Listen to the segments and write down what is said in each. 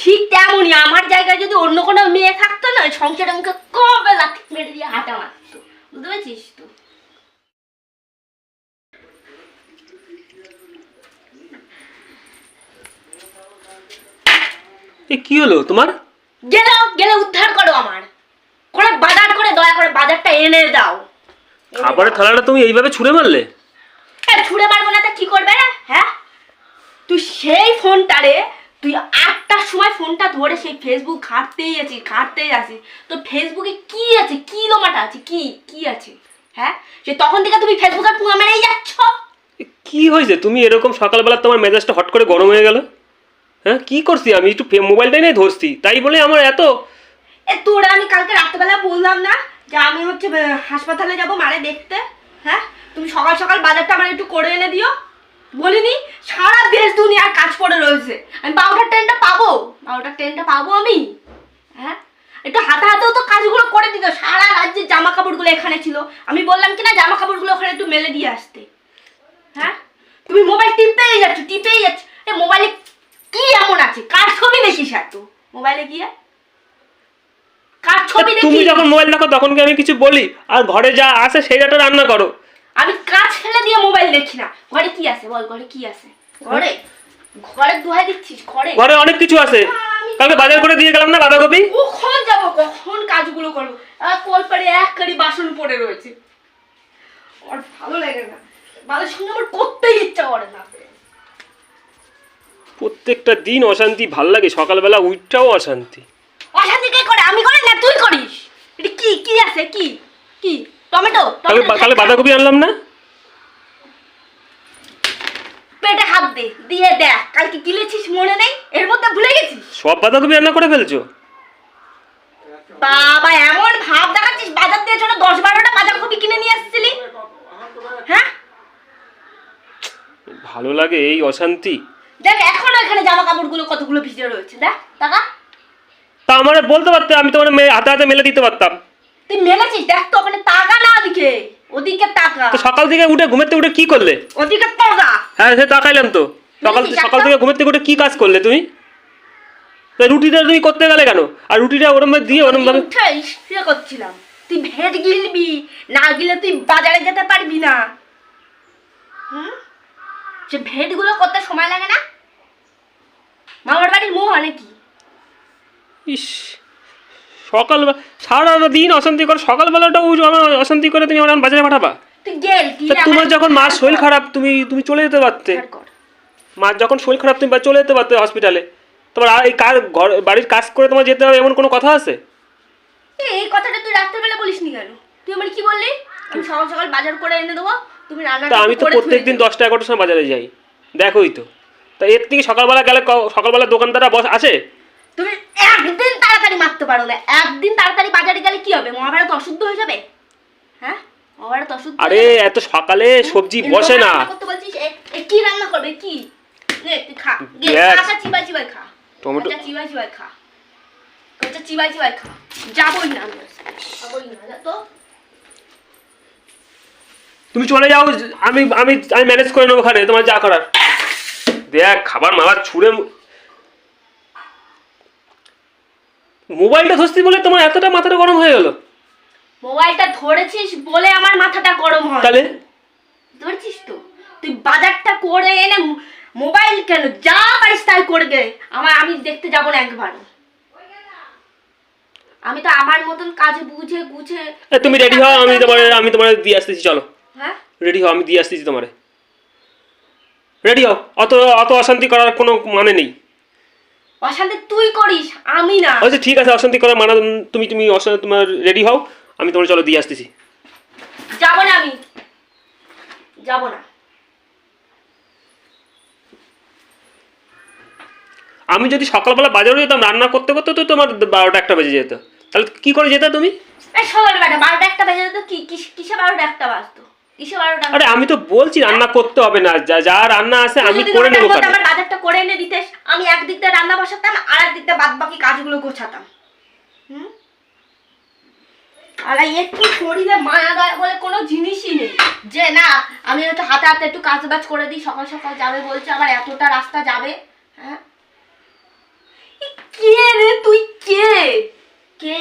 ঠিক তেমনই আমার জায়গায় যদি অন্য কোনো মেয়ে থাকতো না সংসারে আমাকে কবে লাথি মেরে দিয়ে হাঁটা মারতো। বুঝতে পেরেছিস তো? এ কি হলো তোমার? গেলে গেলে উদ্ধার করো আমার। করে বাজার করে দয়া করে বাজারটা এনে দাও। খাবারের থালাটা তুমি এইভাবে ছুঁড়ে মারলে? এ, ছুঁড়ে মারবো না তা কি করবে হ্যাঁ? তুই সেই ফোনটারে তুই আটটার সময় ফোনটা ধরে সেই ফেসবুক ঘাঁটতেই আছিস ঘাঁটতেই আছিস। তো ফেসবুকে কি আছে? কি লোমাটা আছে? কি? কি আছে? হ্যাঁ? সে তখন থেকে তুমি ফেসবুকে পুঙ্গা মেরেই যাচ্ছ। কি হয়েছে? তুমি এরকম সকালবেলা তোমার মেজাজটা হট করে গরম হয়ে গেল? হ্যাঁ? কি করছি আমি? একটু মোবাইলটাই নাই ধরছি। তাই বলে আমার এত এ তোরা আমি কালকে রাত্রেবেলা বললাম না যে আমি হচ্ছে হাসপাতালে যাব মারে দেখতে। হ্যাঁ? তুমি সকাল সকাল বাজারটা আমার একটু করে এনে দিও। বলিনি সারা দেশ দুনিয়ার কাজ পড়ে রয়েছে। আমি বারোটার ট্রেনটা পাবো? বারোটার ট্রেনটা পাবো আমি? হ্যাঁ? একটু হাতে হাতেও তো কাজগুলো করে দিত। সারা রাজ্যের জামা কাপড়গুলো এখানে ছিল। আমি বললাম কি না জামা কাপড়গুলো ওখানে একটু মেলে দিয়ে আসতে। হ্যাঁ? তুমি মোবাইল টিপেই যাচ্ছ টিপেই যাচ্ছ। এ মোবাইলে কি এমন আছে? কার ছবি দেখিস এত? মোবাইলে গিয়ে? কার ছবি তুমি যখন মোবাইল দেখো তখন কি আমি কিছু বলি? আর ঘরে যা আছে সেইটা রান্না করো। আমি কাজ ফেলে দিয়ে মোবাইল দেখি না। ঘরে কি আছে বল ঘরে কি আছে? ঘরে? ঘরে দোহাই দিচ্ছিস ঘরে? ঘরে অনেক কিছু আছে। কালকে বাজার করে দিয়ে গেলাম না বাঁধাকপি? কখন যাব কখন কাজগুলো করব? কল পারে এক কারি বাসন পড়ে রয়েছে। আর ভালো লাগে না। বাবার সঙ্গে আমার করতেই ইচ্ছা করে না। প্রত্যেকটা দিন অশান্তি ভালো লাগে সকালবেলা উঠটাও অশান্তি। অশান্তি কে করে? আমি করি না তুই করিস? এটা কি কি আছে? কি কি? টমেটো টমেটো কালকে বাঁধাকপি আনলাম না? পেটে হাত দে দিয়ে দেখ কালকে গিলেছিস মনে নেই? এর মধ্যে ভুলে গেছিস? সব বাঁধাকপি রান্না করে ফেলছো? বাবা এমন ভাব দেখাচ্ছিস বাজার দিয়ে জন্য দশ বারোটা বাজার কপি কিনে নিয়ে আসছিলি? হ্যাঁ? ভালো লাগে এই অশান্তি। দেখ এখন এখানে জামা কাপড়গুলো কতগুলো ভিজে রয়েছে দেখ টাকা। তা আমার বলতে পারতে আমি তোমার হাতে হাতে মেলে দিতে পারতাম। তুই মেলেছিস? দেখ তো ওখানে টাকা না ওদিকে। ওদিকে টাকা তো সকাল থেকে উঠে থেকে উঠে কি করলে? ওদিকে টাকা হ্যাঁ সে তাকাইলাম তো। সকাল সকাল থেকে থেকে উঠে কি কাজ করলে তুমি? তা রুটিটা তুমি করতে গেলে কেন? আর রুটিটা ওরম দিয়ে ওরম ভাবে উঠে করছিলাম। তুই ভেট গিলবি না গিলে তুই বাজারে যেতে পারবি না। হুম? সে ভেটগুলো করতে সময় লাগে না? মামার বাড়ির মোহ নাকি? ইস। সকালবেলা সারা দিন অশান্তি করে সকালবেলাটাও আমার অশান্তি করে তুমি আমার বাজারে পাঠাবা? তোমার যখন মার শরীর খারাপ তুমি তুমি চলে যেতে পারতে। কর। মার যখন শরীর খারাপ তুমি বা- চলে যেতে পারতে হসপিটালে তোমার এই কাজ ঘর বাড়ির কাজ করে তোমার যেতে হবে এমন কোনো কথা আছে? এই কথাটা তুই রাত্রেবেলা বলিস নি কেন? তুই আমার কি বললি? আমি সকাল সকাল বাজার করে এনে দেবো তুমি রান্না তা আমি তো প্রত্যেক দিন দশটা এগারোটার সময় বাজারে যাই। দেখোই তো। তা এর থেকে সকালবেলা গেলে সকালবেলা দোকানদাররা বস তুমি একদিন তাড়াতাড়ি মারতে পারো না। একদিন তাড়াতাড়ি বাজারে গেলে কি হবে? মহাভারত অশুদ্ধ হয়ে যাবে? হ্যাঁ? মহাভারত অশুদ্ধ আরে এত সকালে সবজি বসে না। করতে বলছিস কি রান্না করবে? কি? নে তুই খা। গে, দেখ। খা, খা, চিবাই চিবাই খা। টমেটো। চিবাই চিবাই খা। চিবাই চিবাই খা। যাবই না যাবই না তো। তুমি চলে যাও আমি আমি আমি ম্যানেজ করে নেব ওখানে তোমার যা করার। দেখ খাবার মাবার ছুঁড়ে মোবাইলটা ধরছি বলে তোমার এতটা মাথাটা গরম হয়ে গেল? মোবাইলটা ধরেছিস বলে আমার মাথাটা গরম হয়। তাহলে? ধরছিস তো। তুই বাজারটা করে এনে মোবাইল কেন? যা পারিস তাই করবে আমার আমি দেখতে যাব না একবার আমি তো আমার মতন কাজ বুঝে গুছে তুমি রেডি হও? আমি তোমার আমি তোমার দিয়ে আসতেছি চলো। হ্যাঁ? রেডি হও? আমি দিয়ে আসতেছি তোমারে। রেডি হও? অত অত অশান্তি করার কোনো মানে নেই। অশান্তি তুই করিস আমি না। আচ্ছা ঠিক আছে অশান্তি করার মানা তুমি তুমি অশান্তি তোমার রেডি হও আমি তোমার চলো দিয়ে আসতেছি। যাব না আমি। যাব না। আমি যদি সকালবেলা বাজারে যেতাম রান্না করতে করতে তো তোমার বারোটা একটা বেজে যেত। তাহলে কি করে যেতে তুমি? সকালবেলা বারোটা একটা বেজে যেত কি কিস- বারোটা একটা বাজতো? আরে আমি তো বলছি রান্না করতে হবে না যা রান্না আছে আমি করে নেব আমার বাজারটা করে এনে দিতেস আমি এক দিকটা রান্না বসাতাম আর এক দিকটা বাদ বাকি কাজগুলো গোছাতাম হুম একটু মায়া দয়া বলে কোনো জিনিসই নেই। যে না আমি হয়তো হাতে হাতে একটু কাজ বাজ করে দিই সকাল সকাল যাবে বলছে আবার এতটা রাস্তা যাবে হ্যাঁ? কে রে তুই কে? কে?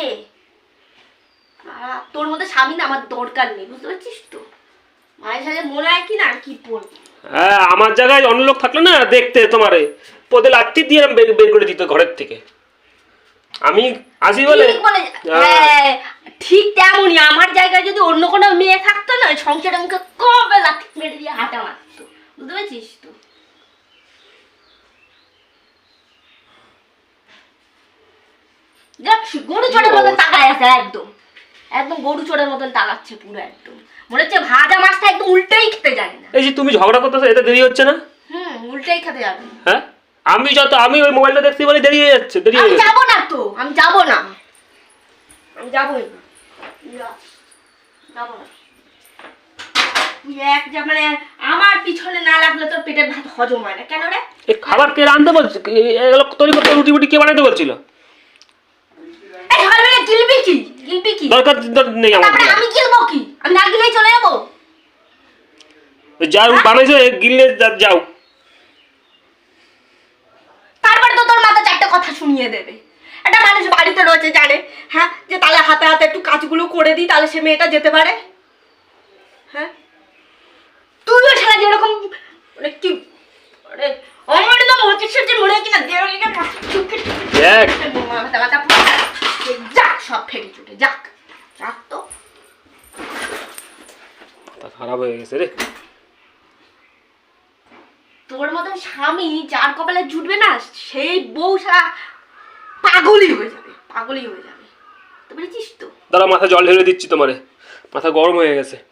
তোর মধ্যে স্বামী না আমার দরকার নেই বুঝতে পারছিস তো? মায়ের সাথে মনে হয় কি না কি বলব? হ্যাঁ আমার জায়গায় অন্য লোক থাকলে না দেখতে তোমারে। পদে লাঠি দিয়ে বের বের করে দিত ঘরের থেকে। আমি আসি বলে ঠিক হ্যাঁ। হ্যাঁ ঠিক তেমনই। আমার জায়গায় যদি অন্য কোনো মেয়ে থাকতো না সংসারে মুখে কবে লাঠি মেরে দিয়ে হাঁটা মারতো? বুঝতে পারছিস তো? গরু চোরের মতন তাকায় আছে একদম। একদম গরু চোরের মতন তাকাচ্ছে পুরো একদম। মনে হচ্ছে ভাজা মাছটা একদম উল্টেই খেতে জানে না। এই যে তুমি ঝগড়া করতেছো এতে দেরি হচ্ছে না? হুম উল্টেই খেতে যাবে। হ্যাঁ? আমি যত আমি ওই মোবাইলটা দেখছি বলে দেরি হয়ে যাচ্ছে দেরি হয়ে যাব না তো আমি যাব না। আমি যাবোই না। যাব না। এক যা মানে আমার পিছনে না লাগলে তোর পেটের ভাত হজম হয় না। কেন রে? এই খাবার কে রাঁধতে বলছে? এগুলো তৈরি করতে রুটি বুটি কে বানাতে বলছিল? এই গিলবি কি? গিলবি কি? দরকার নেই আমার তারপরে আমি গিলবো কি? আমি না গিলেই চলে যাব? যাও বানাইছো এ গিলে যাও। তারপরে তো তোর মাথা চারটে কথা শুনিয়ে দেবে। একটা মানুষ বাড়িতে রয়েছে জানে হ্যাঁ? যে তাহলে হাতে হাতে একটু কাজগুলো করে দিই তাহলে সে মেয়েটা যেতে পারে। হ্যাঁ? তুইও সারা যেরকম মানে কি মানে আমার তো মনে যে মনে হয় কিনা দেখ। যাক সব ফেটে চুটে যাক। যাক তো। তা খারাপ হয়ে গেছে রে। তোর মতন স্বামী যার কপালে জুটবে না সেই বউ সারা পাগলই হয়ে যাবে পাগলই হয়ে যাবে। তো বুঝেছিস তো? দাদা মাথা জল ঢেলে দিচ্ছি তোমারে। মাথা গরম হয়ে গেছে।